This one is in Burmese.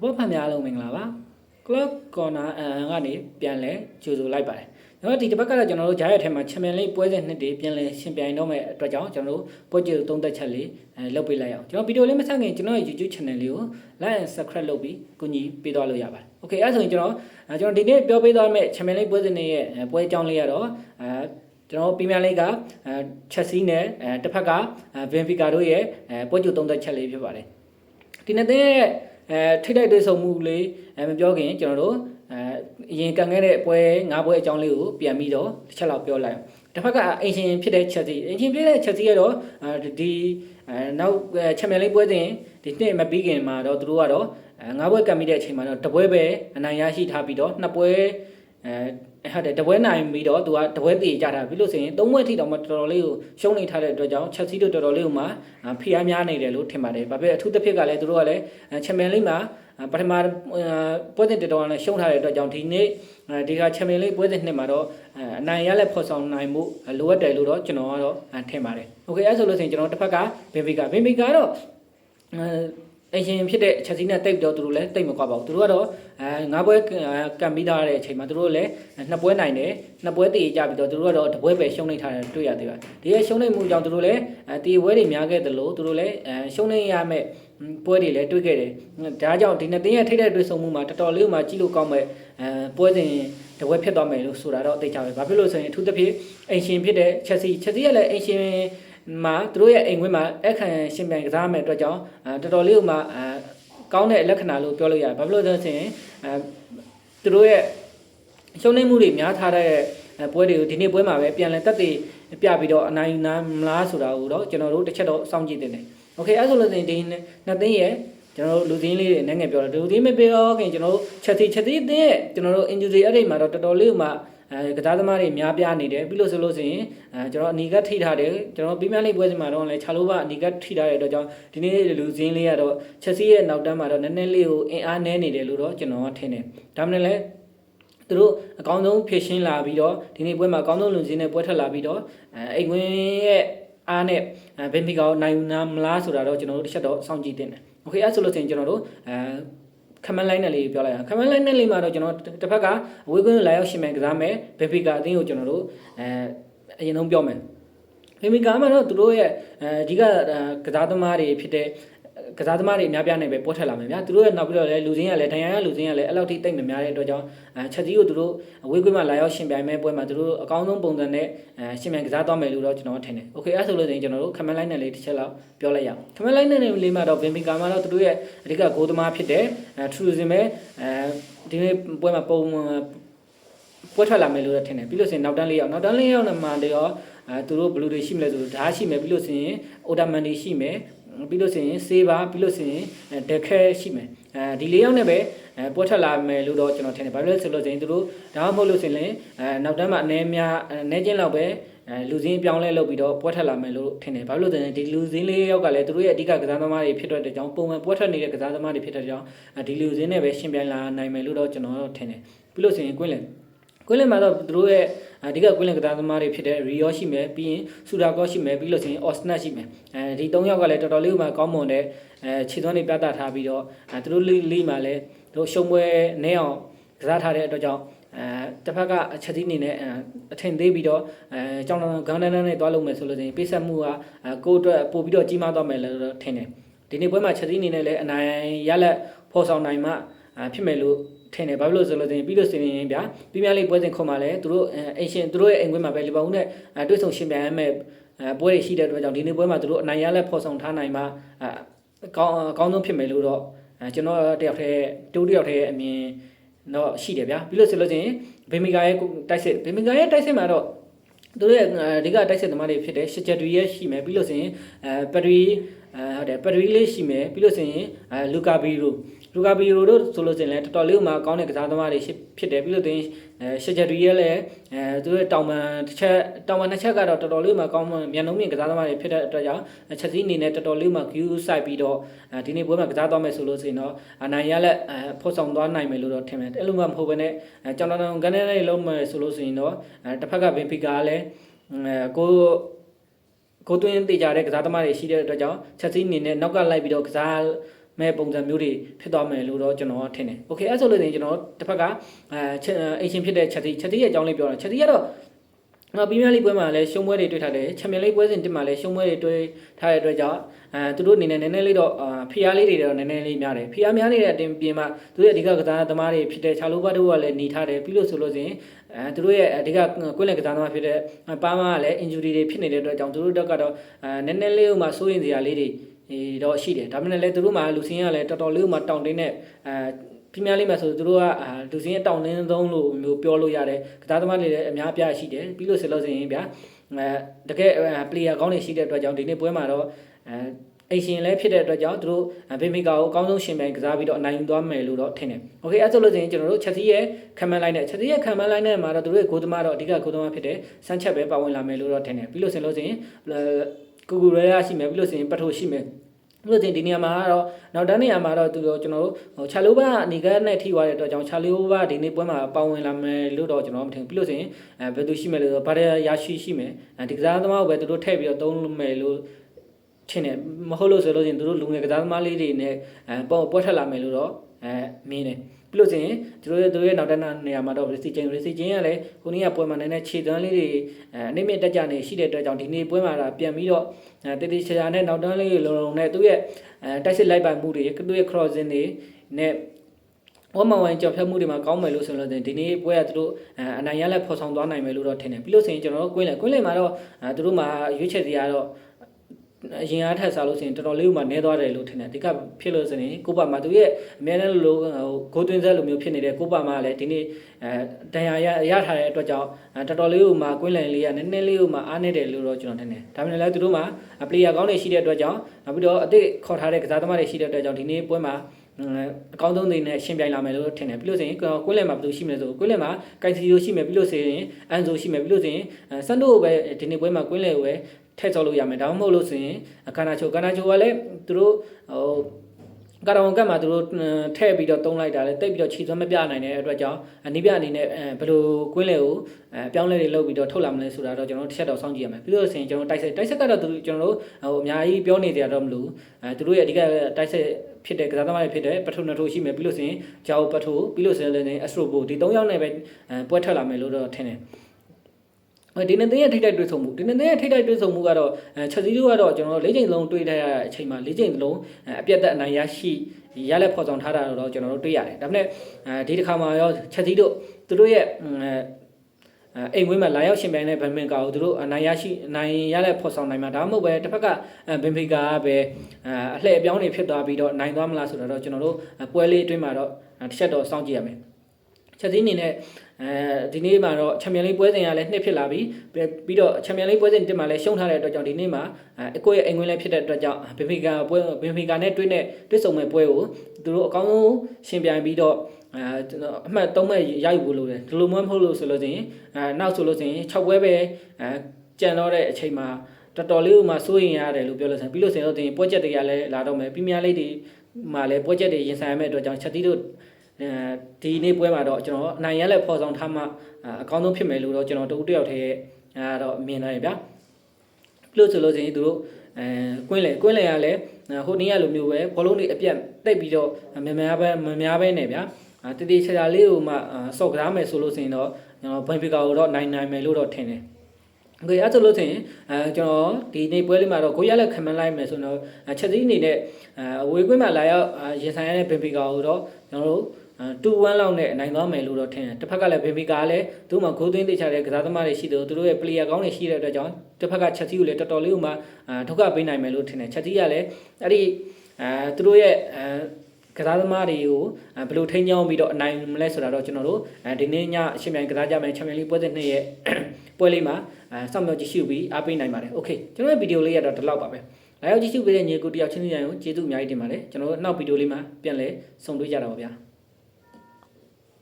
ဘောဖတ်များအားလုံးမင်္ဂလာပါ clock corner အန်ကနေပြန်လဲကြိုဆိုလိုက်ပါတယ်ကျွန်တော်ဒီတစ်ပတ်ကတော့ကျွန်တော်တို့ဂျားရဲ့ထဲမှာချန်ပီယံလိပွဲစဉ်နှစ်တည်းပြန်လဲရှင်ပြိုင်တော့မဲ့အတွက်ကြောင့်ကျွန်တော်တို့ပွဲကြိုသုံးသက်ချက်လေးအဲလုပ်ပေးလိုက်အောင်ကျွန်တော်ဗီဒီယိုလေးမဆက်ခင်ကျွန်တော်ရဲ့ YouTube channel လေးကို like and subscribe လုပ်ပြီးကူညီပေးသွားလို့ရပါတယ် okay အဲ့ဒါဆိုရင်ကျွန်တော်အဲကျွန်တော်ဒီနေ့ပြောပေးသွားမယ့်ချန်ပီယံလိပွဲစဉ်တွေရဲ့အဲပွဲအကြောင်းလေးကတော့အဲကျွန်တော်ပီမီယာလိကအဲချက်စီနဲ့အဲတစ်ဖက်ကဗင်ဖီကာတို့ရဲ့အဲပွဲကြိုသုံးသက်ချက်လေးဖြစ်ပါတယ်ဒီနေ့တဲ့ အဲထိတိုက်တွေ့ဆုံမှုလေးအဲမပြောခင်ကျွန်တော်တို့အဲအရင်ကန်ခဲ့တဲ့ပွဲငါးပွဲအကြောင်းလေးကိုပြန်ပြီးတော့တစ်ချက်လောက်ပြောလိုက်အောင်တစ်ဖက်ကအင်ရှင်ဖြစ်တဲ့ချက်စီအင်ရှင်ဖြစ်တဲ့ချက်စီကတော့အဲဒီအဲနောက်ချန်ပီယံလိပွဲစဉ်ဒီနှစ်မပြီးခင်မှာတော့သူတို့ကတော့အဲငါးပွဲကန်ပြီးတဲ့အချိန်မှာတော့တပွဲပဲအနိုင်ရရှိထားပြီးတော့နှစ်ပွဲအဲ ဟုတ်တယ်တပွဲနိုင်ပြီးတော့သူကတပွဲတည်ကြတာပြီးလို့ဆိုရင်သုံးပွဲထိတောင်မှတော်တော်လေးကိုရှုံးနေထားတဲ့အတွက်ကြောင့်ချက်စီတို့တော်တော်လေးကိုမှဖိအားများနေတယ်လို့ထင်ပါတယ်။ဘာဖြစ်အထူးသဖြင့်ကလည်းသူတို့ကလည်းချန်ပီယံလိမှာပထမပွဲစဉ်တော်တော်လည်းရှုံးထားတဲ့အတွက်ကြောင့်ဒီနေ့ဒီကချန်ပီယံလိပွဲစဉ်နှစ်မှာတော့အနိုင်ရလက်ဖော်ဆောင်နိုင်မှုလိုအပ်တယ်လို့တော့ကျွန်တော်ကတော့ထင်ပါတယ်။ Okay အဲဆိုလို့ဆိုရင်ကျွန်တော်တစ်ဖက်ကဘင်ဖီကာဘင်ဖီကာတော့ အရှင်ဖြစ်တဲ့ချက်စီနဲ့တိတ်တော့သူတို့လည်းတိတ်မကွာပါဘူးသူတို့ကတော့အဲငါးပွဲကံပြီးသားတဲ့အချိန်မှာသူတို့လည်းနှစ်ပွဲနိုင်တယ်နှစ်ပွဲတည်ကြပြီးတော့သူတို့ကတော့တပွဲပဲရှုံးနေထားတယ်တွေ့ရသေးတယ်ဒီရဲ့ရှုံးနေမှုကြောင့်သူတို့လည်းတီပွဲတွေများခဲ့တယ်လို့သူတို့လည်းအဲရှုံးနေရမဲ့ပွဲတွေလည်းတွေ့ခဲ့တယ်ဒါကြောင့်ဒီနှစ်သင်းရဲ့ထိတဲ့တွေ့ဆုံမှုမှာတော်တော်လေးမှကြည့်လို့ကောင်းမဲ့အဲပွဲစဉ်တပွဲဖြစ်သွားမယ်လို့ဆိုတာတော့အသိချပဲဘာဖြစ်လို့ဆိုရင်အထူးသဖြင့်အင်ရှင်ဖြစ်တဲ့ချက်စီချက်စီကလည်းအင်ရှင် မှာသူတို့ရဲ့အိမ်ခွင်းမှာအခန့်ရှင်ပြန်ကစားမယ်အတွက်ကြောင့်တော်တော်လေးဥမာကောင်းတဲ့လက္ခဏာလို့ပြောလို့ရတယ်ဘာဖြစ်လို့လဲဆိုရင်သူတို့ရဲ့ရှုံးနိမ့်မှုတွေများထားတဲ့ပွဲတွေကိုဒီနေ့ပွဲမှာပဲပြန်လည်တက်တည်ပြပြီးတော့အနိုင်နာမလားဆိုတာကိုတော့ကျွန်တော်တို့တစ်ချက်တော့စောင့်ကြည့်တင်တယ်။ Okay အဲဆိုလို့ဆိုရင်ဒီနှစ်သိန်းရဲ့ကျွန်တော်တို့လူသင်းလေးတွေနိုင်ငံပြောတော့လူသင်းမပြောခင်ကျွန်တော်တို့ချက်သေးချက်သေးတဲ့ကျွန်တော်တို့ injury အဲ့ဒီမှာတော့တော်တော်လေးဥမာ အဲကစားသမားတွေများပြားနေတယ်ပြီးလို့ဆိုလို့ဆိုရင်အဲကျွန်တော်အနီကထိထားတယ်ကျွန်တော်ပီးမီယာလိပွဲစဉ်မှာတော့လည်းခြာလိုဘအနီကထိထားတဲ့အတွက်ကြောင့်ဒီနေ့လူစင်းလေးကတော့ချက်စီရဲ့နောက်တန်းမှာတော့နည်းနည်းလေးကိုအင်အားနည်းနေတယ်လို့တော့ကျွန်တော်ကထင်တယ်ဒါမှမဟုတ်လည်းသူတို့အကောင်းဆုံးဖြည့်ရှင်းလာပြီးတော့ဒီနေ့ပွဲမှာအကောင်းဆုံးလူစင်းနဲ့ပွဲထွက်လာပြီးတော့အဲအိမ်ဝင်ရဲ့အားနဲ့ဘင်ဖီကာကိုနိုင်နာမလားဆိုတာတော့ကျွန်တော်တို့တစ်ချက်တော့စောင့်ကြည့်တင်တယ်โอเคအဲ့ဆိုလို့ဆိုရင်ကျွန်တော်တို့အဲ ခမန်လိုင်းနဲ့လေးပြောလိုက်အောင်ခမန်လိုင်းနဲ့လေးမှာတော့ကျွန်တော်တစ်ဖက်ကအဝေးကွင်းလာရောက်ရှင်မယ်ကစားမယ်ဘယ်ဖီကာအသင်းကိုကျွန်တော်တို့အဲအရင်ဆုံးပြောမယ်ဘယ်ဖီကာမှာတော့သူတို့ရဲ့အဲဒီကကစားသမားတွေဖြစ်တဲ့ ကစားသမားတွေအများပြားနေပဲပေါ်ထွက်လာမယ်ဗျာသူတို့ရဲ့နောက်ပြီးတော့လည်းလူစင်းရလည်းဒဏ်ရာရလူစင်းရလည်းအဲ့လောက်ထိတိတ်မများတဲ့အတွက်ကြောင့်အဲချက်ကြီးကိုသူတို့အဝေးကွင်းမှာလာရောက်ရှင်ပြိုင်မဲ့ပွဲမှာသူတို့အကောင်းဆုံးပုံစံနဲ့အဲရှင်ပြိုင်ကစားသွားမယ်လို့တော့ကျွန်တော်ထင်တယ်။ Okay အဲ့ဆိုလို့ဆိုရင်ကျွန်တော်တို့ခမန်လိုင်းနဲ့လေးတစ်ချက်လောက်ပြောလိုက်ရအောင်။ခမန်လိုင်းနဲ့လေးမှာတော့ဗင်ပီကာမှာတော့သူတို့ရဲ့အဓိကဂိုးသမားဖြစ်တဲ့အဲထရူဇင်ပဲအဲဒီနေ့ပွဲမှာပုံပွဲထွက်လာမယ်လို့တော့ထင်တယ်။ပြီးလို့ဆိုရင်နောက်တန်းလေးရောက်နောက်တန်းလေးရောက်နေမှာတော့အဲသူတို့ဘလူးတွေရှိမလဲဆိုတော့ဓာတ်ရှိမယ်ပြီးလို့ဆိုရင်အိုဒါမန်တွေရှိမယ် ပြီးလို့ဆိုရင်ဆေးပါပြီးလို့ဆိုရင်ဒက်ခဲရှိမယ်အဲဒီလေးယောက်နဲ့ပဲအဲပွက်ထွက်လာမယ်လို့တော့ကျွန်တော်ထင်တယ်ဘာလို့လဲဆိုလို့ဆိုရင်သူတို့ဒါမှမဟုတ်လို့ဆိုရင်အဲနောက်တန်းမှာအနေများအနေချင်းလောက်ပဲအဲလူစင်းပြောင်းလဲလုပ်ပြီးတော့ပွက်ထွက်လာမယ်လို့ထင်တယ်ဘာလို့လဲဆိုရင်ဒီလူစင်းလေးယောက်ကလည်းသူတို့ရဲ့အဓိကကစားသမားတွေဖြစ်တဲ့ကြောင့်ပုံမှန်ပွက်ထွက်နေတဲ့ကစားသမားတွေဖြစ်တဲ့ကြောင့်ဒီလူစင်းနဲ့ပဲရှင်ပြိုင်လာနိုင်မယ်လို့တော့ကျွန်တော်ထင်တယ်ပြီးလို့ဆိုရင်ကွင်းလင်ကွင်းလင်မှာတော့သူတို့ရဲ့ အဓိကကွင်းလင်ကစားသမားတွေဖြစ်တဲ့ရီယောရှိမယ်ပြီးရင်ဆူဒါကောရှိမယ်ပြီးလို့ဆိုရင်အော်စနတ်ရှိမယ်အဲဒီ၃ယောက်ကလည်းတော်တော်လေးမှကောင်းမွန်တဲ့အဲခြေသွမ်းတွေပြသထားပြီးတော့အဲသူတို့လိမှာလည်းတို့ရှုံပွဲနဲအောင်ကစားထားတဲ့အတွက်ကြောင့်အဲတစ်ဖက်ကအချက်သီးအနေနဲ့အထင်သေးပြီးတော့အဲကြောင်ဂန်ဒန်နဲ့သွားလုပ်မယ်ဆိုလို့ဆိုရင်ပေးဆက်မှုကကိုယ့်အတွက်ပို့ပြီးတော့ကြီးမားသွားမယ်လို့ထင်တယ်ဒီနေ့ပွဲမှာချက်သီးအနေနဲ့လည်းအနိုင်ရလက်ဖော်ဆောင်နိုင်မှဖြစ်မယ်လို့ ထင်တယ်ဘာဖြစ်လို့ဆိုလို့ဆိုရင်ပြီးလို့ဆိုရင်ဗျာပြပြလေးပွဲစဉ်ခုမှလည်းသူတို့အင်ရှင်သူတို့ရဲ့အိမ်ခွင်းမှာပဲလီဗာပူးနဲ့တွေ့ဆုံရှင်ပြိုင်ရမယ်ပွဲတွေရှိတဲ့အတွက်ကြောင့်ဒီနေ့ပွဲမှာသူတို့အနိုင်ရလက်ဖော်ဆောင်ထားနိုင်မှအကောင်းအကောင်းဆုံးဖြစ်မယ်လို့တော့ကျွန်တော်တယောက်တည်းတူတယောက်တည်းအမြင်တော့ရှိတယ်ဗျာပြီးလို့ဆိုလို့ချင်းဘေမီဂါရဲ့တိုက်စစ်ဘေမီဂါရဲ့တိုက်စစ်မှာတော့သူတို့ရဲ့အဓိကတိုက်စစ်သမားတွေဖြစ်တဲ့ရှစ်ချက်တွေရဲ့ရှိမယ်ပြီးလို့ဆိုရင်အဲပရီ အဲဟုတ်တယ်ပရီလေးရှိမယ်ပြီးလို့ဆိုရင်အဲလူကာဘီရိုလူကာဘီရိုတို့ဆိုလို့ဆိုရင်လည်းတော်တော်လေးမှကောင်းတဲ့ကစားသမားတွေဖြစ်တယ်ပြီးလို့တင်အဲရှစ်ချက်တွေရဲ့လည်းအဲသူတို့တောင်ပန်တစ်ချက်တောင်ပန်တစ်ချက်ကတော့တော်တော်လေးမှကောင်းမြန်လုံးမြင့်ကစားသမားတွေဖြစ်တဲ့အတွက်ကြောင့်ချက်စီးအနေနဲ့တော်တော်လေးမှ view site ပြီးတော့ဒီနေ့ပွဲမှာကစားသွားမယ်ဆိုလို့ဆိုရင်တော့အနိုင်ရလက်ဖော်ဆောင်သွားနိုင်မယ်လို့တော့ထင်တယ်အဲ့လိုမှမဟုတ်ဘဲနဲ့ကျောင်းတော်ကန်နဲ့လုံးမယ်ဆိုလို့ဆိုရင်တော့တစ်ဖက်ကဘင်ဖီကာကလည်းကို ကိုသွင်းတေကြတဲ့ကစားသမားတွေရှိတဲ့အတွက်ကြောင့်ချက်စီနေနဲ့နောက်ကလိုက်ပြီးတော့ကစားမဲ့ပုံစံမျိုးတွေဖြစ်သွားမယ်လို့တော့ကျွန်တော်ထင်တယ်။ Okay အဲ့ဆိုလို့ရင်ကျွန်တော်တစ်ဖက်ကအဲအင်ရှင်ဖြစ်တဲ့ချက်စီချက်စီရဲ့အကြောင်းလေးပြောတာချက်စီကတော့ နော်ပီးမီယာလိပွဲမှာလည်းရှုံးပွဲတွေတွေ့ထားတယ်ချန်ပီယံလိပွဲစဉ်တစ်မှာလည်းရှုံးပွဲတွေတွေ့ထားတဲ့အတွက်ကြောင့်အဲသူတို့အနေနဲ့နည်းနည်းလေးတော့ဖီအားလေးတွေတော့နည်းနည်းလေးများတယ်ဖီအားများနေတဲ့အတင်ပြင်မှာသူတို့ရဲ့အဓိကကစားသမားတွေဖြစ်တဲ့ချာလိုဘတ်တို့ကလည်းหนีထားတယ်ပြီးလို့ဆိုလို့ရှိရင်အဲသူတို့ရဲ့အဓိကကွင်းလယ်ကစားသမားဖြစ်တဲ့ပါမာကလည်း injury တွေဖြစ်နေတဲ့အတွက်ကြောင့်သူတို့တက်ကတော့အဲနည်းနည်းလေးဥမာစိုးရင်စရာလေးတွေတော့ရှိတယ်ဒါပေမဲ့လည်းသူတို့မှာလူစင်းကလည်းတော်တော်လေးဥမာတောင်းတင်းတဲ့အဲ ပြင်းများလေးမှာဆိုသူတို့ကအာလူစင်းအတောင်တင်းဆုံးလို့မျိုးပြောလို့ရတယ်ကစားသမားတွေလည်းအများအပြားရှိတယ်ပြီးလို့ဆိုလို့ဆိုရင်ဗျာအဲတကယ် player ကောင်းတွေရှိတဲ့အတွက်ကြောင့်ဒီနေ့ပွဲမှာတော့အဲအိမ်ရှင်လည်းဖြစ်တဲ့အတွက်ကြောင့်သူတို့ဘင်မီကာကိုအကောင်းဆုံးရှင်ပြိုင်ကစားပြီးတော့အနိုင်ယူသွားမယ်လို့တော့ထင်တယ်။ Okay အဲ့ဆိုလို့ဆိုရင်ကျွန်တော်တို့ချက်စီရဲ့ခံမှန်းလိုက်တဲ့ချက်စီရဲ့ခံမှန်းလိုက်တဲ့မှာတော့သူတို့ရဲ့ဂိုးသမားတော့အဓိကဂိုးသမားဖြစ်တဲ့ဆန်းချက်ပဲပါဝင်လာမယ်လို့တော့ထင်တယ်။ပြီးလို့ဆိုရင်လို့ဆိုရင်ကူကူရဲရရှိမယ်ပြီးလို့ဆိုရင်ပတ်ထိုရှိမယ်။ လို့တင်ဒီနေရာမှာကတော့နောက်တန်းနေရာမှာတော့သူတို့ကျွန်တော်တို့ဟိုချာလိုဘာအနေကနဲ့ထိသွားတဲ့အတွက်ကြောင့်ချာလိုဘာဒီနေ့ပွဲမှာပါဝင်လာမယ်လို့တော့ကျွန်တော်မထင်ဘူးပြီးလို့ဆိုရင်အဲဘယ်သူရှိမယ်လို့ဆိုဘာရရရှိရှိမယ်ဒီကစားသမားကိုပဲသူတို့ထည့်ပြီးတော့သုံးမယ်လို့ထင်တယ်မဟုတ်လို့ဆိုလို့ရှိရင်သူတို့လူငယ်ကစားသမားလေးတွေနဲ့အဲပေါ်ပေါ်ထက်လာမယ်လို့တော့ အဲမင်းတယ်ပြီးလို့ဆိုရင်သူတို့ရဲ့သူတို့ရဲ့နောက်တန်းနေရာမှာတော့ Racing Chain Racing Chain ကလည်းခုနေ့ကပွဲမှာနည်းနည်းခြေသွမ်းလေးတွေအဲအနိမ့်မြင့်တက်ကြနေရှိတဲ့အတွက်ကြောင့်ဒီနေ့ပွဲမှာပြန်ပြီးတော့တတိချာချာနဲ့နောက်တန်းလေးလုံလုံနဲ့သူ့ရဲ့အဲတိုက်စစ်လိုက်ပိုင်မှုတွေသူ့ရဲ့ crossing တွေနဲ့ဝမဝိုင်းကြော်ဖြတ်မှုတွေမှာကောင်းမယ်လို့ဆိုလို့ဒီနေ့ပွဲကသူတို့အနိုင်ရလက်ဖော်ဆောင်သွားနိုင်မယ်လို့တော့ထင်တယ်ပြီးလို့ဆိုရင်ကျွန်တော်တို့ကွင်းလေကွင်းလေမှာတော့သူတို့မှာရွေးချယ်စရာတော့ အရင်အားထက်စားလို့ဆိုရင်တော်တော်လေးဥမာနဲသွားတယ်လို့ထင်တယ်ဒီကဖြစ်လို့ဆိုရင်ကိုပါမှာသူရဲ့အများနဲ့လိုဟိုဂိုးသွင်းဆက်လိုမျိုးဖြစ်နေတဲ့ကိုပါမှာလည်းဒီနေ့အဲတန်ရာရရထားတဲ့အတွက်ကြောင့်တော်တော်လေးဥမာကွင်းလန်လေးကနည်းနည်းလေးဥမာအားနေတယ်လို့တော့ကျွန်တော်ထင်တယ်ဒါပေမဲ့လည်းသူတို့မှာပလေယာကောင်းတွေရှိတဲ့အတွက်ကြောင့်နောက်ပြီးတော့အသစ်ခေါ်ထားတဲ့ကစားသမားတွေရှိတဲ့အတွက်ကြောင့်ဒီနေ့ပွဲမှာအကောင်းဆုံးနေနဲ့ရှင်းပြိုင်လာမယ်လို့ထင်တယ်ပြီးလို့ဆိုရင်ကွင်းလယ်မှာဘယ်သူရှိမလဲဆိုကွင်းလယ်မှာကိုင်စီယိုရှိမယ်ပြီးလို့ဆိုရင်အန်ဆိုရှိမယ်ပြီးလို့ဆိုရင်ဆန်ဒိုပဲဒီနေ့ပွဲမှာကွင်းလယ်ကိုပဲ ထည့်စောလို့ရမယ်ဒါမှမဟုတ်လို့ဆိုရင်ကာနာချိုကာနာချိုကလည်းသူတို့ဟိုကာရောင်ကတ်မှာသူတို့ထည့်ပြီးတော့တုံးလိုက်တာလေတိတ်ပြီးတော့ခြေသွမ်းမပြနိုင်တဲ့အတွက်ကြောင့်အနိပြအနေနဲ့ဘယ်လိုကွင်းလေကိုအပြောင်းလဲတွေလုပ်ပြီးတော့ထုတ်လာမလဲဆိုတာတော့ကျွန်တော်တို့တစ်ချက်တော့စောင့်ကြည့်ရမယ်ပြီးတော့ဆိုရင်ကျွန်တော်တိုက်ဆက်တိုက်ဆက်ကတော့သူကျွန်တော်တို့ဟိုအများကြီးပြောနေကြတော့မလို့အဲသူတို့ရဲ့အဓိကတိုက်ဆက်ဖြစ်တဲ့ကစားသမားတွေဖြစ်တဲ့ပထုနှစ်ထိုးရှိမယ်ပြီးလို့ဆိုရင်ဂျာအိုပထုပြီးလို့ဆိုရင်လည်းအက်စထရိုဘိုဒီ၃ယောက်နဲ့ပဲပွဲထွက်လာမယ်လို့တော့ထင်တယ် ဒီနေ့တဲ့ထိတိုက်တွေ့ဆုံမှုဒီနေ့တဲ့ထိတိုက်တွေ့ဆုံမှုကတော့ချက်စီးတို့ကတော့ကျွန်တော်၄ချိန်လုံးတွေ့ထားရတဲ့အချိန်မှာ၄ချိန်လုံးအပြတ်သက်အနိုင်ရရှိရလက်ဖော်ဆောင်ထားတာတော့ကျွန်တော်တို့တွေ့ရတယ်ဒါပေမဲ့ဒီတစ်ခါမှာရောချက်စီးတို့သူတို့ရဲ့အိမ်ဝင်းမှာလာရောက်ရှင်ပြိုင်တဲ့ဘန်မင်ကာကိုသူတို့နိုင်ရရှိနိုင်ရလက်ဖော်ဆောင်နိုင်မှာဒါမှမဟုတ်ပဲတစ်ဖက်ကဘင်ဖီကာကပဲအလှည့်အပြောင်းတွေဖြစ်သွားပြီးတော့နိုင်သွားမလားဆိုတော့ကျွန်တော်တို့ပွဲလေးအတွင်းမှာတော့တစ်ချက်တော့စောင့်ကြည့်ရမယ် ချက်စီးအနေနဲ့အဲဒီနေ့မှာတော့ချန်ပီယံလိပွဲစဉ်ကလည်းနှစ်ဖြစ်လာပြီပြီးတော့ချန်ပီယံလိပွဲစဉ်တစ်မှာလည်းရှုံးထားတဲ့အတွက်ကြောင့်ဒီနေ့မှာအကိုရဲ့အိမ်ဝင်လည်းဖြစ်တဲ့အတွက်ကြောင့်ဘင်ဖီကာပွဲဘင်ဖီကာနဲ့တွေ့တဲ့တွေ့ဆုံမဲ့ပွဲကိုသူတို့အကောင်းဆုံးရှင်ပြိုင်ပြီးတော့အဲကျွန်တော်အမှတ်၃မဲ့ရယူဖို့လိုတယ်ဒီလိုမှမဟုတ်လို့ဆိုလို့ရှိရင်အဲနောက်ဆိုလို့ရှိရင်6ပွဲပဲအဲကြံတော့တဲ့အချိန်မှာတော်တော်လေးဥမာစိုးရင်ရတယ်လို့ပြောလို့ဆိုရင်ပြီးလို့ဆိုရင်တော့တင်ပွဲချက်တွေကလည်းလာတော့မယ်ပြမြလေးတွေမှာလည်းပွဲချက်တွေရင်ဆိုင်ရမယ့်အတွက်ကြောင့်ချက်တီးတို့ အဲဒီနေ့ပွဲမှာတော့ကျွန်တော်အနိုင်ရလက်ဖော်ဆောင်ထားမှအကောင်းဆုံးဖြစ်မယ်လို့တော့ကျွန်တော်တူတယောက်တည်းအဲတော့မြင်နိုင်ဗျာလို့ဆိုလို့ချင်းသူတို့အဲကွင်းလေကွင်းလေကလည်းဟိုနေ့ကလိုမျိုးပဲဘောလုံးတွေအပြတ်တိတ်ပြီးတော့မများပဲမများပဲနဲ့ဗျာတတိချာချာလေးကိုမှစော့ကစားမယ်ဆိုလို့ဆိုရင်တော့ကျွန်တော်ဘန်ဖီကာကိုတော့နိုင်နိုင်မယ်လို့တော့ထင်တယ်โอเคအဲ့ဆိုလို့ဆိုရင်အဲကျွန်တော်ဒီနေ့ပွဲလေးမှာတော့ကိုရလက်ခံမလိုက်မယ်ဆိုတော့ချက်စည်းအနေနဲ့အဝေးကွင်းမှာလာရောက်ရင်ဆိုင်ရတဲ့ဘန်ဖီကာကိုတော့ကျွန်တော်တို့ 2-1လောက်နဲ့နိုင်သွားမယ်လို့တော့ထင်တယ်တစ်ဖက်ကလည်းဘေဘီကလည်းသူ့မှာဂိုးသွင်းသေးချတဲ့ကစားသမားတွေရှိတယ်သူတို့ရဲ့ player ကောင်းတွေရှိတဲ့အတွက်ကြောင့်တစ်ဖက်ကချက်စီကိုလည်းတော်တော်လေးဥမာဒုက္ခပေးနိုင်မယ်လို့ထင်တယ်ချက်စီကလည်းအဲ့ဒီအဲသူတို့ရဲ့အဲကစားသမားတွေကိုဘယ်လိုထိန်းချောင်းပြီးတော့အနိုင်မလဲဆိုတာတော့ကျွန်တော်တို့ဒီနေ့ညအရှင်မြန်ကစားကြမယ်ချန်ပီယံလိပွဲစဉ်နှစ်ရဲ့ပွဲလေးမှာစောင့်မျှော်ကြည့်ရှုပြီးအားပေးနိုင်ပါတယ်။ Okay ကျွန်တော်ရဲ့ဗီဒီယိုလေးရတော့ဒီလောက်ပါပဲ။လာရောက်ကြည့်ရှုပေးတဲ့ညီကိုတယောက်ချင်းစီတိုင်းကိုကျေးဇူးအများကြီးတင်ပါတယ်။ကျွန်တော်တို့နောက်ဗီဒီယိုလေးမှာပြန်လည်ဆုံတွေ့ကြတာပါဗျာ။